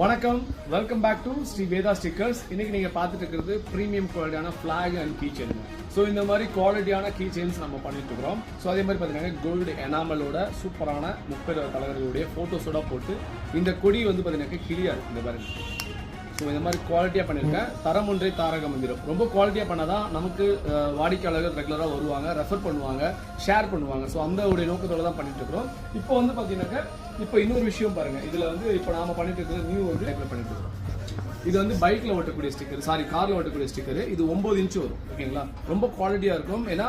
வணக்கம். Welcome back to Sri Veda stickers இன்னைக்கு நீங்க பார்த்துட்டு இருக்கிறது ப்ரீமியம் குவாலிட்டியான flag and key chain so இந்த மாதிரி குவாலிட்டியான கீ செயின்ஸ் நம்ம பண்ணிட்டு இருக்கிறோம். ஸோ அதே மாதிரி பார்த்தீங்கன்னா கோல்டு எனாமலோட சூப்பரான முப்பது கலர்களுடைய ஃபோட்டோஸோட போட்டு இந்த கொடி வந்து பார்த்தீங்கன்னா கிளியா இருக்கு. இந்த மாதிரி ஸோ இந்த மாதிரி குவாலிட்டியாக பண்ணியிருக்கேன். தரம் ஒன்றே தாரக மந்திரம் ரொம்ப குவாலிட்டியாக பண்ணாதான் நமக்கு வாடிக்கையாளர்கள் ரெகுலராக வருவாங்க ரெஃபர் பண்ணுவாங்க ஷேர் பண்ணுவாங்க. ஸோ அந்த ஒரு நோக்கத்தோடு தான் பண்ணிட்டு இருக்கிறோம் இப்போ வந்து பார்த்தீங்கன்னாக்கா இப்போ இன்னொரு விஷயம் பாருங்க. இதில் வந்து இப்போ நாம பண்ணிட்டு இருக்கிற நியூ ஒரு டைப்பில் பண்ணிட்டு இருக்கிறோம் இது வந்து பைக்கில் ஓட்டக்கூடிய ஸ்டிக்கர் சாரி காரில் ஓட்டக்கூடிய ஸ்டிக்கர் இது ஒம்பது இன்ச்சு வரும் ஓகேங்களா? ரொம்ப குவாலிட்டியாக இருக்கும். ஏன்னா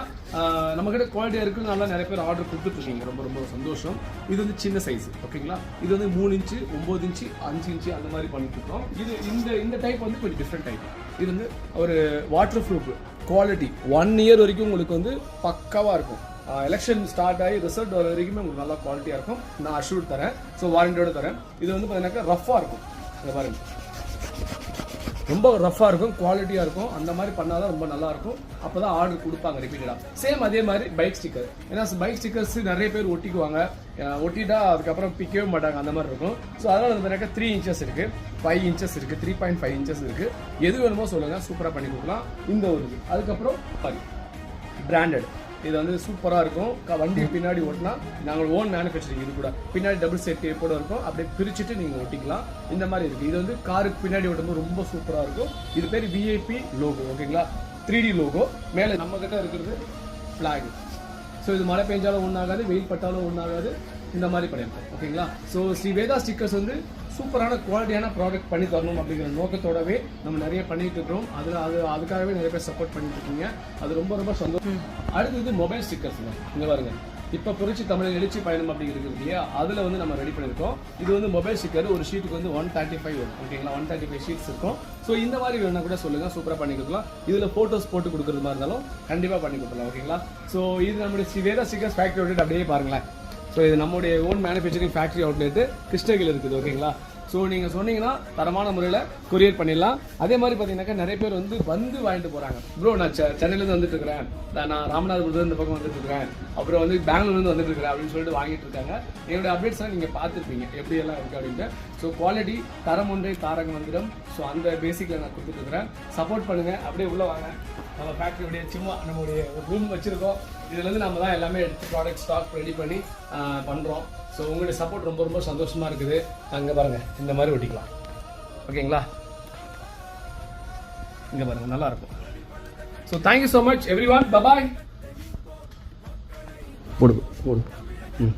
நம்மக்கிட்ட நம்ம கிட்ட இருக்குன்னு நல்லா நிறைய பேர் ஆர்டர் கொடுத்துட்ருக்கீங்க. ரொம்ப ரொம்ப சந்தோஷம். இது வந்து சின்ன சைஸ் ஓகேங்களா? இது வந்து மூணு இன்ச்சு ஒம்பது இன்ச்சு அஞ்சு இன்ச்சு அந்த மாதிரி பண்ணிட்டுருக்கோம். இது இந்த இந்த டைப் வந்து கொஞ்சம் டிஃப்ரெண்ட் டைப் இது வந்து ஒரு water proof quality one year வரைக்கும் உங்களுக்கு வந்து பக்காவாக இருக்கும். எலெக்ஷன் ஸ்டார்ட் ஆகி ரிசல்ட் வர வரைக்குமே உங்களுக்கு நல்லா குவாலிட்டியாக இருக்கும். நான் அஷூட் தரேன். ஸோ வாரண்டியோட தரேன். இது வந்து பார்த்தீங்கன்னாக்கா ரஃப்பாக இருக்கும். இந்த பாருங்க. ரொம்ப ரஃப்பாக இருக்கும் குவாலிட்டியாக இருக்கும். அந்த மாதிரி பண்ணால் தான் ரொம்ப நல்லாயிருக்கும். அப்போ தான் ஆர்டர் கொடுப்பாங்க ரிப்பீட்டடாக சேம் அதே மாதிரி பைக் ஸ்டிக்கர் ஏன்னா பைக் ஸ்டிக்கர்ஸ் நிறைய பேர் ஒட்டிக்குவாங்க. ஒட்டிட்டா அதுக்கப்புறம் பிக்கவே மாட்டாங்க அந்த மாதிரி இருக்கும். ஸோ அதனால் வந்து பார்த்தீங்கன்னா த்ரீ இன்ச்சஸ் இருக்குது ஃபைவ் இன்ச்சஸ் இருக்குது த்ரீ பாயிண்ட் ஃபைவ் இன்ச்சஸ் இருக்குது எது வேணுமோ சொல்லுங்கள் சூப்பராக பண்ணி கொடுக்கலாம். இந்த ஒரு இது. அதுக்கப்புறம் சாரி பிராண்டட் இது வந்து சூப்பராக இருக்கும். வண்டி பின்னாடி ஓட்டினா நாங்கள் ஓன் மேனுஃபேக்சரிங் இது கூட. பின்னாடி டபுள் செட் கூட இருக்கும். அப்படியே பிரிச்சுட்டு நீங்கள் ஓட்டிக்கலாம். இந்த மாதிரி இருக்குது இது வந்து காருக்கு பின்னாடி ஓட்டும்போது ரொம்ப சூப்பராக இருக்கும். இது பேர் விஐபி லோகோ ஓகேங்களா த்ரீ டி லோகோ மேலே நம்ம கிட்ட இருக்கிறது ஃப்ளாக் ஸோ இது மழை பெஞ்சாலும் ஒன்றாகாது வெயில் பட்டாலும் ஒன்றாகாது இந்த மாதிரி படையலாம் ஓகேங்களா ஸோ ஸ்ரீ வேதா ஸ்டிக்கர்ஸ் வந்து சூப்பரான குவாலிட்டியான ப்ராடக்ட் பண்ணி தரணும் அப்படிங்கிற நோக்கத்தோடவே நம்ம நிறைய பண்ணிட்டு இருக்கிறோம். அதில் அது அதுக்காகவே நிறைய பேர் சப்போர்ட் பண்ணிட்டு இருக்கீங்க. அது ரொம்ப ரொம்ப சந்தோஷம். அடுத்தது மொபைல் ஸ்டிக்கர்ஸ்ங்க இங்கே பாருங்க. இப்போ புரட்சி தமிழ் எழுச்சி பயணம் அப்படிங்கிறது இல்லையா? அதில் வந்து நம்ம ரெடி பண்ணியிருக்கோம் இது வந்து மொபைல் ஸ்டிக்கர் ஒரு ஷீட்டுக்கு வந்து ஒன் தேர்ட்டி ஃபைவ் வரும். ஓகேங்களா ஒன் தேர்ட்டி ஃபைவ் ஷீட்ஸ் இருக்கும். ஸோ இந்த மாதிரி வேணா கூட சொல்லுங்கள் சூப்பராக பண்ணி கொடுக்கலாம். இதில் ஃபோட்டோஸ் போட்டு கொடுக்குறது மாதிரி இருந்தாலும் கண்டிப்பாக பண்ணி கொடுக்கலாம். ஓகேங்களா ஸோ இது நம்மளுடைய வேதா ஸ்டிக்கர்ஸ் ஃபேக்ட்ரி அப்படியே பாருங்களேன். ஸோ இது நம்முடைய ஓன் மேனுஃபேக்சரிங் ஃபேக்ட்ரி அவுட்லெட்டு கிருஷ்ணகிரியில் இருக்குது ஓகேங்களா? ஸோ நீங்கள் சொன்னீங்கன்னா தரமான முறையில் கொரியர் பண்ணிடலாம். அதே மாதிரி பார்த்தீங்கன்னாக்கா நிறைய பேர் வந்து வந்து வாங்கிட்டு போகிறாங்க ப்ரோ நான் செ- சென்னையிலேருந்து வந்துட்டு இருக்கிறேன். நான் ராமநாதபுரத்துல இந்த பக்கம் வந்துட்டு இருக்கிறேன். அப்புறம் வந்து பெங்களூர்லேருந்து வந்துட்டு இருக்கிறேன் அப்படின்னு சொல்லிட்டு வாங்கிட்டு இருக்காங்க. என்னோட அப்டேட்ஸ்லாம் நீங்கள் பார்த்துருப்பீங்க. எப்படி எல்லாம் இருக்குது அப்படின்ட்டு. ஸோ குவாலிட்டி தரம் ஒன்றே தாரக மந்திரம். ஸோ அந்த பேசிக்கில் நான் கொடுத்துட்டு இருக்கிறேன். சப்போர்ட் பண்ணுங்கள் அப்படியே உள்ளே வாங்க. நம்ம ஃபேக்ட்ரியுடைய சும்மா நம்மளுடைய ரூம் வச்சுருக்கோம். இதுலேருந்து நம்ம தான் எல்லாமே எடுத்து ப்ராடக்ட் ஸ்டாக் ரெடி பண்ணி பண்ணுறோம் ஸோ உங்களுடைய சப்போர்ட் ரொம்ப ரொம்ப சந்தோஷமாக இருக்குது. அங்கே பாருங்கள் இந்த மாதிரி ஒட்டிக்கலாம். ஓகேங்களா? இங்கே பாருங்கள் நல்லாயிருக்கும் so thank you so much everyone bye bye போடு போடு. ம்.